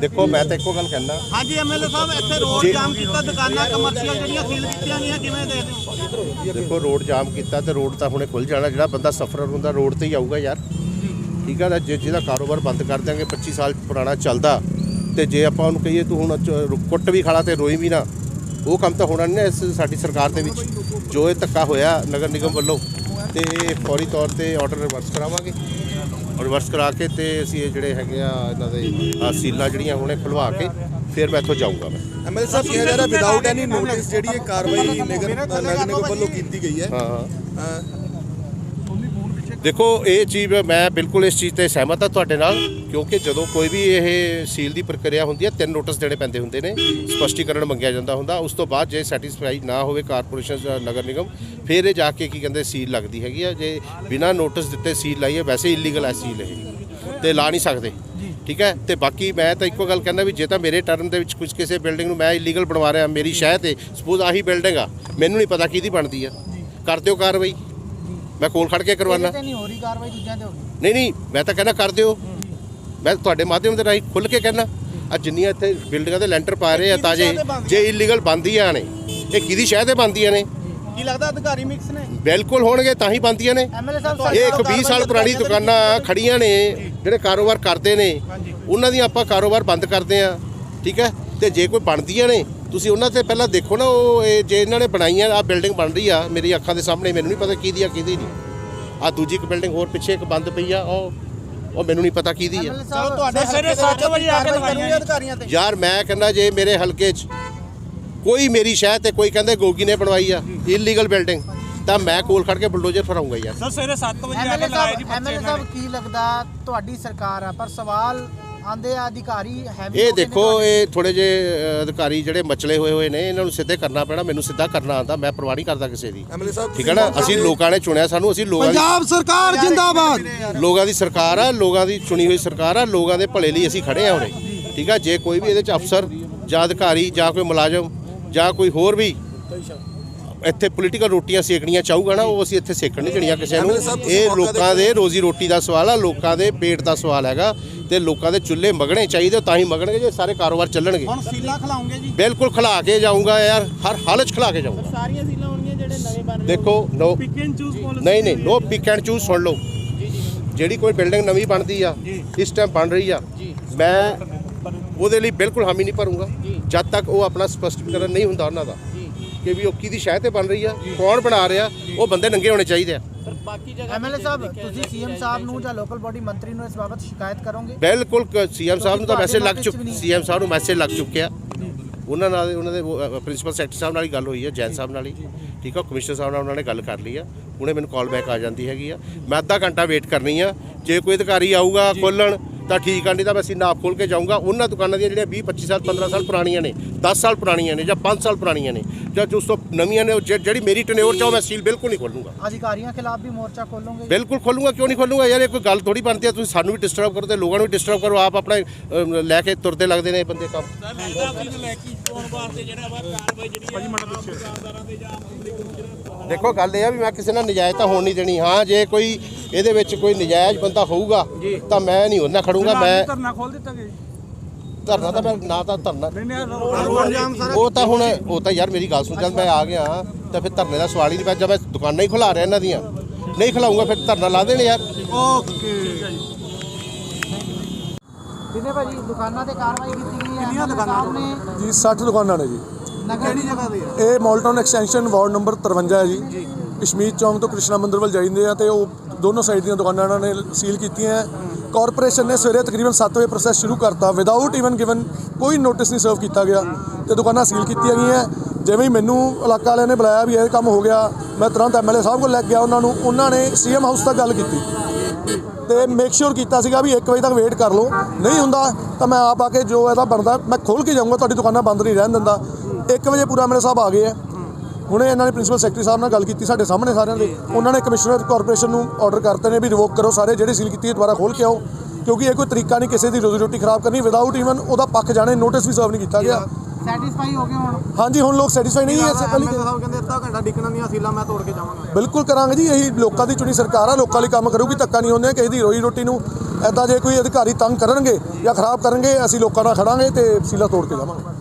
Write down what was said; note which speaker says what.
Speaker 1: ਦੇਖੋ ਮੈਂ ਤਾਂ ਇੱਕੋ ਗੱਲ ਕਹਿਣਾ
Speaker 2: ਹਾਂਜੀ ਐਮਐਲਏ ਸਾਹਿਬ ਇੱਥੇ ਰੋਡ ਜਾਮ ਕੀਤਾ ਦੁਕਾਨਾਂ ਕਮਰਸ਼ੀਅਲ ਜਿਹੜੀਆਂ ਸੀਲ ਕੀਤੀਆਂ ਗਈਆਂ ਕਿਵੇਂ ਦੇਖਦੇ ਹੋ?
Speaker 1: ਦੇਖੋ ਰੋਡ ਜਾਮ ਕੀਤਾ ਤੇ ਰੋਡ ਤਾਂ ਹੁਣੇ ਖੁੱਲ ਜਾਣਾ ਜਿਹੜਾ ਬੰਦਾ ਸਫਰਰ ਹੁੰਦਾ ਰੋਡ ਤੇ ਹੀ ਆਊਗਾ ਯਾਰ। ਠੀਕ ਨਾ ਜੇ ਜਿਹਦਾ ਕਾਰੋਬਾਰ ਬੰਦ ਕਰ ਦਿਆਂਗੇ 25 ਸਾਲ ਪੁਰਾਣਾ ਚੱਲਦਾ ਤੇ ਜੇ ਆਪਾਂ ਉਹਨੂੰ ਕਹੀਏ ਤੂੰ ਹੁਣ ਕੁੱਟ ਵੀ ਖਾਲਾ ਤੇ ਰੋਈ ਵੀ ਨਾ। ਉਹ ਕੰਮ ਤਾਂ ਹੋਣਾ ਨਹੀਂ ਇਸ ਸਾਡੀ ਸਰਕਾਰ ਦੇ ਵਿੱਚ। ਜੋ ਇਹ ਧੱਕਾ ਹੋਇਆ ਨਗਰ ਨਿਗਮ ਵੱਲੋਂ ਤੇ ਫੌਰੀ ਤੌਰ ਤੇ ਆਰਡਰ ਰਿਵਰਸ ਕਰਾਵਾਂਗੇ। ਰਿਵਰਸ ਕਰਾ ਕੇ ਤੇ ਅਸੀਂ ਇਹ ਜਿਹੜੇ ਹੈਗੇ ਆ ਇਹਨਾਂ ਦੇ ਸੀਲਾਂ ਜਿਹੜੀਆਂ ਹੁਣੇ ਖੁਲਵਾ ਕੇ ਫਿਰ ਮੈਂ ਇੱਥੋਂ ਜਾਊਂਗਾ ਮੈਂ।
Speaker 3: ਐਮਐਲਏ ਸਾਹਿਬ ਕਿਹਾ ਜਾ ਰਿਹਾ ਵਿਦਆਊਟ ਐਨੀ ਨੋਟਿਸ ਜਿਹੜੀ ਇਹ ਕਾਰਵਾਈ ਨਗਰ ਨਗਰ ਨਿਗਮ ਵੱਲੋਂ ਕੀਤੀ ਗਈ ਹੈ।
Speaker 1: ਹਾਂ ਦੇਖੋ ਇਹ ਚੀਜ਼ ਮੈਂ ਬਿਲਕੁਲ ਇਸ ਚੀਜ਼ ਤੇ ਸਹਿਮਤ ਹਾਂ ਤੁਹਾਡੇ ਨਾਲ ਕਿਉਂਕਿ ਜਦੋਂ ਕੋਈ ਵੀ ਇਹ ਸੀਲ ਦੀ ਪ੍ਰਕਿਰਿਆ ਹੁੰਦੀ ਹੈ ਤਿੰਨ ਨੋਟਿਸ ਦੇਣੇ ਪੈਂਦੇ ਹੁੰਦੇ ਨੇ ਸਪਸ਼ਟੀਕਰਨ ਮੰਗਿਆ ਜਾਂਦਾ ਹੁੰਦਾ ਉਸ ਤੋਂ ਬਾਅਦ ਜੇ ਸੈਟੀਸਫਾਈ ਨਾ ਹੋਵੇ ਕਾਰਪੋਰੇਸ਼ਨ ਜਾਂ ਨਗਰ ਨਿਗਮ ਫਿਰ ਇਹ ਜਾ ਕੇ ਕੀ ਕਹਿੰਦੇ ਸੀਲ ਲੱਗਦੀ ਹੈਗੀ ਆ। ਜੇ ਬਿਨਾਂ ਨੋਟਿਸ ਦਿੱਤੇ ਸੀਲ ਲਾਈਏ ਵੈਸੇ ਇਲੀਗਲ ਹੈ ਸੀਲ ਇਹ। ਤੇ ਲਾ ਨਹੀਂ ਸਕਦੇ। ਠੀਕ ਹੈ? ਤੇ ਬਾਕੀ ਮੈਂ ਤਾਂ ਇੱਕੋ ਗੱਲ ਕਹਿੰਦਾ ਵੀ ਜੇ ਤਾਂ ਮੇਰੇ ਟਰਮ ਦੇ ਵਿੱਚ ਕੁਝ ਕਿਸੇ ਬਿਲਡਿੰਗ ਨੂੰ ਮੈਂ ਇਲੀਗਲ ਬਣਵਾ ਰਿਹਾ ਮੇਰੀ ਸ਼ਹਿ ਤੇ ਸਪੋਜ਼ ਆਹੀ ਬਿਲਡਿੰਗ ਆ ਮੈਨੂੰ ਨਹੀਂ ਪਤਾ ਕਿਹਦੀ ਬਣਦੀ ਆ। ਕਰ ਦਿਓ ਕਾਰਵਾਈ। ਮੈਂ ਕੋਲ ਖੜ ਕੇ ਕਰਵਾਉਣਾ
Speaker 4: ਤੇ ਨਹੀਂ ਹੋ ਰਹੀ ਕਾਰਵਾਈ ਦੂਜਿਆਂ ਤੇ ਹੋ
Speaker 1: ਨਹੀਂ ਨਹੀਂ ਮੈਂ ਤਾਂ ਕਹਿੰਦਾ ਕਰ ਦਿਓ। ਮੈਂ ਤੁਹਾਡੇ ਮਾਧਿਅਮ ਦੇ ਰਾਹੀਂ ਖੁੱਲ ਕੇ ਕਹਿਣਾ ਆ ਜਿੰਨੀਆਂ ਇੱਥੇ ਬਿਲਡਿੰਗਾਂ ਦੇ ਲੈਂਟਰ ਪਾ ਰਹੇ ਆ ਤਾਜੇ ਜੇ ਇਲੀਗਲ ਬੰਦੀਆਂ ਨੇ ਇਹ ਕਿਹਦੀ ਸ਼ਹਿ ਤੇ ਬੰਦੀਆਂ ਨੇ?
Speaker 2: ਕੀ ਲੱਗਦਾ ਅਧਿਕਾਰੀ ਮਿਕਸ ਨੇ?
Speaker 1: ਬਿਲਕੁਲ ਹੋਣਗੇ ਤਾਂ ਹੀ ਬੰਦੀਆਂ ਨੇ। ਇਹ ਇੱਕ 20 ਸਾਲ ਪੁਰਾਣੀ ਦੁਕਾਨਾਂ ਖੜੀਆਂ ਨੇ ਜਿਹੜੇ ਕਾਰੋਬਾਰ ਕਰਦੇ ਨੇ ਉਹਨਾਂ ਦੀ ਆਪਾਂ ਕਾਰੋਬਾਰ ਬੰਦ ਕਰਦੇ ਆ ਠੀਕ ਹੈ? ਤੇ ਜੇ ਕੋਈ ਬਣਦੀਆਂ ਨੇ ਤੁਸੀਂ ਉਹਨਾਂ ਤੇ ਪਹਿਲਾਂ ਦੇਖੋ ਨਾ ਉਹ ਇਹ ਜੇ ਇਹਨਾਂ ਨੇ ਬਣਾਈਆਂ ਆ ਬਿਲਡਿੰਗ ਬਣ ਰਹੀ ਆ ਮੇਰੀ ਅੱਖਾਂ ਦੇ ਸਾਹਮਣੇ ਮੈਨੂੰ ਨਹੀਂ ਪਤਾ ਕਿਹਦੀ ਆ ਕਿਹਦੀ ਨਹੀਂ। ਆ ਦੂਜੀ ਇੱਕ ਬਿਲਡਿੰਗ ਹੋਰ ਪਿੱਛੇ ਇੱਕ ਬੰਦ ਪਈ ਆ ਉਹ ਉਹ ਮੈਨੂੰ ਨਹੀਂ ਪਤਾ ਕਿਹਦੀ ਆ।
Speaker 2: ਚਲੋ ਤੁਹਾਡੇ ਸਵੇਰੇ 7 ਵਜੇ ਆ ਕੇ ਦਿਖਾਈਆਂ ਅਧਿਕਾਰੀਆਂ ਤੇ।
Speaker 1: ਯਾਰ ਮੈਂ ਕਹਿੰਦਾ ਜੇ ਮੇਰੇ ਹਲਕੇ 'ਚ ਕੋਈ ਮੇਰੀ ਸ਼ਹਿਰ ਤੇ ਕੋਈ ਕਹਿੰਦੇ ਗੋਗੀ ਨੇ ਬਣਵਾਈ ਆ ਇਲੀਗਲ ਬਿਲਡਿੰਗ ਤਾਂ ਮੈਂ ਕੋਲ ਖੜ ਕੇ ਬੁਲਡੋਜ਼ਰ ਫਰਾਉਂਗਾ ਯਾਰ।
Speaker 5: ਸਰ ਸਵੇਰੇ 7 ਵਜੇ ਆ ਕੇ ਲਗਾਏ ਜੀ
Speaker 4: ਐਮਐਲਏ ਸਾਹਿਬ ਕੀ ਲੱਗਦਾ ਤੁਹਾਡੀ ਸਰਕਾਰ ਆ? ਪਰ ਸਵਾਲ ਆਂਦੇ ਆ ਅਧਿਕਾਰੀ ਹੈਵੀ
Speaker 1: ਇਹ ਦੇਖੋ ਇਹ ਥੋੜੇ ਜੇ ਅਧਿਕਾਰੀ ਜਿਹੜੇ ਮਚਲੇ ਹੋਏ ਹੋਏ ਨੇ ਇਹਨਾਂ ਨੂੰ ਸਿੱਧੇ ਕਰਨਾ ਪੈਣਾ ਮੈਨੂੰ ਸਿੱਧਾ ਕਰਨਾ ਆਂਦਾ ਮੈਂ ਪਰਵਾਹ ਨਹੀਂ ਕਰਦਾ ਕਿਸੇ ਦੀ।
Speaker 3: ਐਮਐਲਏ ਸਾਹਿਬ
Speaker 1: ਠੀਕ ਹੈ ਨਾ? ਅਸੀਂ ਲੋਕਾਂ ਨੇ ਚੁਣਿਆ ਸਾਨੂੰ ਅਸੀਂ ਲੋਕਾਂ ਦੀ
Speaker 3: ਸਰਕਾਰ ਜਿੰਦਾਬਾਦ।
Speaker 1: ਲੋਕਾਂ ਦੀ ਸਰਕਾਰ ਆ ਲੋਕਾਂ ਦੀ ਚੁਣੀ ਹੋਈ ਸਰਕਾਰ ਆ ਲੋਕਾਂ ਦੇ ਭਲੇ ਲਈ ਅਸੀਂ ਖੜੇ ਆ ਹੁਣੇ ਠੀਕ ਆ? ਜੇ ਕੋਈ ਵੀ ਇਹਦੇ ਚ ਅਫਸਰ ਜਾਂ ਅਧਿਕਾਰੀ ਜਾਂ ਕੋਈ ਮੁਲਾਜ਼ਮ ਜਾਂ ਕੋਈ ਹੋਰ ਵੀ ਇੱਥੇ ਪੋਲੀਟੀਕਲ ਰੋਟੀਆਂ ਸੇਕਣੀਆਂ ਚਾਹੂਗਾ ਨਾ ਉਹ ਅਸੀਂ ਇੱਥੇ ਸੇਕਣ ਨਹੀਂ ਦੇਣੀਆਂ ਕਿਸੇ ਨੂੰ। ਇਹ ਲੋਕਾਂ ਦੇ ਰੋਜ਼ੀ ਰੋਟੀ ਦਾ ਸਵਾਲ ਆ ਲੋਕਾਂ ਦੇ ਪੇਟ ਦਾ ਸਵਾਲ ਹੈਗਾ ਤੇ ਲੋਕਾਂ ਦੇ ਚੁੱਲ੍ਹੇ ਮਗਣੇ ਚਾਹੀਦੇ ਤਾਂ ਹੀ ਮਗਣਗੇ ਜੇ ਸਾਰੇ ਕਾਰੋਬਾਰ ਚੱਲਣਗੇ।
Speaker 2: ਹੁਣ ਸੀਲਾਂ ਖਲਾਉਂਗੇ ਜੀ।
Speaker 1: ਬਿਲਕੁਲ ਖਿਲਾ ਕੇ ਜਾਊਂਗਾ ਯਾਰ ਹਰ ਹਾਲਤ 'ਚ ਖਿਲਾ ਕੇ ਜਾਊਂਗਾ।
Speaker 2: ਸਾਰੀਆਂ ਸੀਲਾਂ ਹੋਣਗੀਆਂ ਜਿਹੜੇ ਨਵੇਂ ਬਣ ਰਹੇ
Speaker 1: ਦੇਖੋ no
Speaker 5: pick and choose policy
Speaker 1: ਨਹੀਂ ਨਹੀਂ ਨੋ ਪਿਕ ਐਂਡ ਚੂਜ਼ ਸੁਣ ਲਓ। ਜਿਹੜੀ ਕੋਈ ਬਿਲਡਿੰਗ ਨਵੀਂ ਬਣਦੀ ਆ ਇਸ ਟਾਈਮ ਬਣ ਰਹੀ ਆ। ਮੈਂ ਉਹਦੇ ਲਈ ਬਿਲਕੁਲ ਹਾਮੀ ਨਹੀਂ ਭਰੂੰਗਾ। ਜਦ ਤੱਕ ਉਹ ਆਪਣਾ ਸਪਸ਼ਟੀਕਰਨ ਨਹੀਂ ਹੁੰਦਾ ਉਹਨਾਂ ਦਾ। ਕਿ ਵੀ ਉਹ ਕਿਹਦੀ ਸ਼ਹਿ ਤੇ ਬਣ ਰਹੀ ਆ ਕੌਣ ਬਣਾ ਰਿਹਾ ਉਹ ਬੰਦੇ ਨੰਗੇ ਹੋਣੇ ਚਾਹੀਦੇ ਆ।
Speaker 2: ਬਾਕੀ ਜਗ੍ਹਾ
Speaker 4: ਐਮਐਲਏ ਸਾਹਿਬ ਤੁਸੀਂ ਸੀਐਮ ਸਾਹਿਬ ਨੂੰ ਜਾਂ ਲੋਕਲ ਬਾਡੀ ਮੰਤਰੀ ਨੂੰ ਇਸ ਬਾਬਤ ਸ਼ਿਕਾਇਤ ਕਰੋਗੇ?
Speaker 1: ਬਿਲਕੁਲ ਸੀਐਮ ਸਾਹਿਬ ਨੂੰ ਤਾਂ ਮੈਸੇਜ ਲੱਗ ਚੁੱਕ ਸੀਐਮ ਸਾਹਿਬ ਨੂੰ ਮੈਸੇਜ ਲੱਗ ਚੁੱਕਿਆ। ਉਹਨਾਂ ਨਾਲ ਉਹਨਾਂ ਦੇ ਪ੍ਰਿੰਸੀਪਲ ਸੈਕਟਰੀ ਸਾਹਿਬ ਨਾਲ ਹੀ ਗੱਲ ਹੋਈ ਹੈ ਜੈਨ ਸਾਹਿਬ ਨਾਲ ਹੀ। ਠੀਕ ਆ ਕਮਿਸ਼ਨਰ ਸਾਹਿਬ ਨਾਲ ਉਹਨਾਂ ਨੇ ਗੱਲ ਕਰ ਲਈ ਆ। ਹੁਣੇ ਮੈਨੂੰ ਕਾਲ ਬੈਕ ਆ ਜਾਂਦੀ ਹੈਗੀ ਆ। ਮੈਂ ਅੱਧਾ ਘੰਟਾ ਵੇਟ ਕਰਨੀ ਆ। ਜੇ ਕੋਈ ਅਧਿਕਾਰੀ ਆਊਗਾ ਖੋਲਣ ਤਾਂ ਠੀਕ ਆ ਨਹੀਂ ਤਾਂ ਮੈਂ ਅਸੀਂ ਨਾਪ ਖੋਲ ਕੇ ਜਾਊਂਗਾ। ਉਹਨਾਂ ਦੁਕਾਨਾਂ ਦੀਆਂ ਜਿਹੜੀਆਂ 20 25 ਸਾਲ 15 ਸਾਲ ਪੁਰਾਣੀਆਂ ਨੇ 10 ਸਾਲ ਪੁਰਾਣੀਆਂ ਨੇ ਜਾਂ 5 ਸਾਲ ਪੁਰਾਣੀਆਂ ਨੇ ਜਾਂ ਉਸ ਤੋਂ ਨਵੀਆਂ ਨੇ ਜਿਹੜੀ ਮੇਰੀ ਟਨਿਓਰ ਚ ਮੈਂ ਸੀਲ ਬਿਲਕੁਲ ਨਹੀਂ ਖੋਲੂੰਗਾ
Speaker 4: ਅਧਿਕਾਰੀਆਂ ਖਿਲਾਫ ਵੀ ਮੋਰਚਾ ਖੋਲੋਗੇ
Speaker 1: ਬਿਲਕੁਲ ਖੋਲੂੰਗਾ ਕਿਉਂ ਨਹੀਂ ਖੋਲੂੰਗਾ ਯਾਰ ਇਹ ਕੋਈ ਗੱਲ ਥੋੜੀ ਬਣਦੀ ਆ ਤੁਸੀਂ ਸਾਨੂੰ ਵੀ ਡਿਸਟਰਬ ਕਰੋ ਤੇ ਲੋਕਾਂ ਨੂੰ ਵੀ ਡਿਸਟਰਬ ਕਰੋ ਆਪ ਆਪਣਾ ਲੈ ਕੇ ਤੁਰਦੇ ਲੱਗਦੇ ਨੇ ਇਹ ਬੰਦੇ ਕੰਮ।
Speaker 5: ਲੈ ਕੇ ਚੋਣ ਵਾਸਤੇ ਜਿਹੜਾ ਵਾ ਕਾਰਵਾਈ ਜਿਹੜੀ ਹੈ ਦੁਕਾਨਦਾਰਾਂ ਦੇ ਜਾਂ
Speaker 1: ਦੇਖੋ ਗੱਲ ਇਹ ਆ ਵੀ ਮੈਂ ਕਿਸੇ ਨਾਲ ਨਜਾਇਜ਼ ਤਾਂ ਹੋਣ ਨਹੀਂ ਦੇਣੀ। ਹਾਂ ਜੇ ਕੋਈ ਇਹਦੇ ਵਿੱਚ ਕੋਈ ਨਜਾਇਜ਼ ਬੰਦਾ ਹੋਊਗਾ ਤਾਂ ਮੈਂ ਨਹੀਂ ਉਹਨਾਂ ਖੜੂੰਗਾ ਮੈਂ
Speaker 5: ਧਰਨਾ ਖੋਲ ਦਿੱਤਾ ਗਿਆ ਜੀ।
Speaker 1: ਧਰਨਾ ਤਾਂ ਮੈਂ ਨਾ ਤਾਂ ਧਰਨਾ ਉਹ ਤਾਂ ਹੁਣ ਉਹ ਤਾਂ ਯਾਰ ਮੇਰੀ ਗੱਲ ਸੁਣ ਜਦ ਮੈਂ ਆ ਗਿਆ ਤਾਂ ਫਿਰ ਧਰਨੇ ਦਾ ਸਵਾਲ ਹੀ ਨਹੀਂ ਪਿਆ। ਜਦ ਮੈਂ ਦੁਕਾਨਾਂ ਹੀ ਖੁਲਾ ਰਿਹਾ ਇਹਨਾਂ ਦੀਆਂ। ਨਹੀਂ ਖਿਲਾਉਂਗਾ ਫਿਰ ਧਰਨਾ ਲਾ ਦੇਣੇ ਯਾਰ।
Speaker 4: ਦਿਨੇ ਭਾਜੀ ਦੁਕਾਨਾਂ ਤੇ ਕਾਰਵਾਈ ਕੀਤੀ ਗਈ ਹੈ। ਕਿੰਨੀਆਂ ਦੁਕਾਨਾਂ ਨੇ?
Speaker 3: ਜੀ 60 ਦੁਕਾਨਾਂ ਨੇ ਜੀ।
Speaker 4: ਨਗਰ
Speaker 2: ਜਗ੍ਹਾ ਦੇ
Speaker 3: ਇਹ ਮੌਲਟਨ ਐਕਸਟੈਂਸ਼ਨ ਵਾਰਡ ਨੰਬਰ 53 ਹੈ ਜੀ। ਕਸ਼ਮੀਰ ਚੌਂਕ ਤੋਂ ਕ੍ਰਿਸ਼ਨਾ ਮੰਦਿਰ ਵੱਲ ਜਾਂਦੇ ਆ ਤੇ ਉਹ ਦੋਨੋਂ ਸਾਈਡ ਦੀਆਂ ਦੁਕਾਨਾਂ ਇਹਨਾਂ ਨੇ ਸੀਲ ਕੀਤੀਆਂ ਹੈ। ਕਾਰਪੋਰੇਸ਼ਨ ਨੇ ਸਵੇਰੇ ਤਕਰੀਬਨ 7 ਵਜੇ ਪ੍ਰੋਸੈਸ ਸ਼ੁਰੂ ਕਰਤਾ। ਵਿਦਆਊਟ ਇਵਨ ਗਿਵਨ ਕੋਈ ਨੋਟਿਸ ਨਹੀਂ ਸਰਵ ਕੀਤਾ ਗਿਆ ਤੇ ਦੁਕਾਨਾਂ ਸੀਲ ਕੀਤੀਆਂ ਗਈਆਂ ਜਿਵੇਂ ਹੀ ਮੈਨੂੰ ਇਲਾਕਾ ਵਾਲਿਆਂ ਨੇ ਬੁਲਾਇਆ ਵੀ ਇਹ ਕੰਮ ਹੋ ਗਿਆ, ਮੈਂ ਤੁਰੰਤ ਐਮਐਲਏ ਸਾਹਿਬ ਕੋਲ ਲੈ ਕੇ ਗਿਆ, ਉਹਨਾਂ ਨੂੰ, ਉਹਨਾਂ ਨੇ ਸੀਐਮ ਹਾਊਸ ਤੱਕ ਗੱਲ ਕੀਤੀ। ਤੇ ਮੇਕ ਸ਼ੋਰ ਕੀਤਾ ਸੀਗਾ ਵੀ 1 ਵਜੇ ਤੱਕ ਵੇਟ ਕਰ ਲਓ। ਨਹੀਂ ਹੁੰਦਾ, ਤਾਂ ਮੈਂ ਆਪ ਆ ਕੇ ਜੋ ਇਹਦਾ ਬਣਦਾ, ਮੈਂ ਖੋਲ ਕੇ ਜਾਊਂਗਾ, ਤੁਹਾਡੀ ਦੁਕਾਨਾਂ ਬੰਦ ਨਹੀਂ ਰਹਿਣ ਦਿੰਦਾ। 1 ਵਜੇ ਪੂਰਾ ਐਮਐਲਏ ਸਾਹਿਬ ਆ ਗਏ ਆ। ਹੁਣੇ ਇਹਨਾਂ ਨੇ ਪ੍ਰਿੰਸੀਪਲ ਸੈਕਟਰੀ ਸਾਹਿਬ ਨਾਲ ਗੱਲ ਕੀਤੀ, ਸਾਡੇ ਸਾਹਮਣੇ ਸਾਰਿਆਂ ਦੇ। ਉਹਨਾਂ ਨੇ ਕਮਿਸ਼ਨਰ ਕਾਰਪੋਰੇਸ਼ਨ ਨੂੰ ਆਰਡਰ ਕਰਤੇ ਨੇ ਵੀ ਰਿਵੋਕ ਕਰੋ ਸਾਰੇ, ਜਿਹੜੇ ਸੀਲ ਕੀਤੀ ਹੈ, ਦੁਬਾਰਾ ਖੋਲ ਕੇ ਆਓ। ਕਿਉਂਕਿ ਇਹ ਕੋਈ ਤਰੀਕਾ ਨਹੀਂ ਕਿਸੇ ਦੀ ਰੋਜ਼ੀ ਰੋਟੀ ਖਰਾਬ ਕਰਨੀ ਵਿਦਆਊਟ ਇਵਨ ਉਹਦਾ ਪੱਖ ਜਾਣੇ ਨੋਟਿਸ ਵੀ ਸਰਵ ਨਹੀਂ ਕੀਤਾ ਗਿਆ।
Speaker 4: ਸੈਟੀਸਫਾਈ ਹੋ ਗਏ ਹੁਣ?
Speaker 3: ਹਾਂਜੀ ਹੁਣ ਲੋਕ ਸੈਟੀਸਫਾਈ ਨਹੀਂ ਹੈ
Speaker 2: ਸਾਹਿਬ ਕਹਿੰਦੇ ਅੱਧਾ ਘੰਟਾ ਡਿੱਕਣਾ ਦੀਆਂ ਸੀਲਾਂ ਮੈਂ ਤੋੜ ਕੇ ਜਾਵਾਂਗਾ।
Speaker 3: ਬਿਲਕੁਲ ਕਰਾਂਗੇ ਜੀ ਇਹੀ ਲੋਕਾਂ ਦੀ ਚੁਣੀ ਸਰਕਾਰ ਆ ਲੋਕਾਂ ਲਈ ਕੰਮ ਕਰੂਗੀ ਧੱਕਾ ਨਹੀਂ ਹੁੰਦੇ ਕਿਸੇ ਦੀ ਰੋਈ ਰੋਟੀ ਨੂੰ ਐਦਾਂ ਜੇ ਕੋਈ ਅਧਿਕਾਰੀ ਤੰਗ ਕਰਨਗੇ ਜਾਂ ਖਰਾਬ ਕਰਨਗੇ ਅਸੀਂ ਲੋਕਾਂ ਨਾਲ ਖੜਾਂਗੇ ਤੇ ਸੀਲਾ ਤੋੜ ਕੇ ਜਾਵਾਂਗੇ।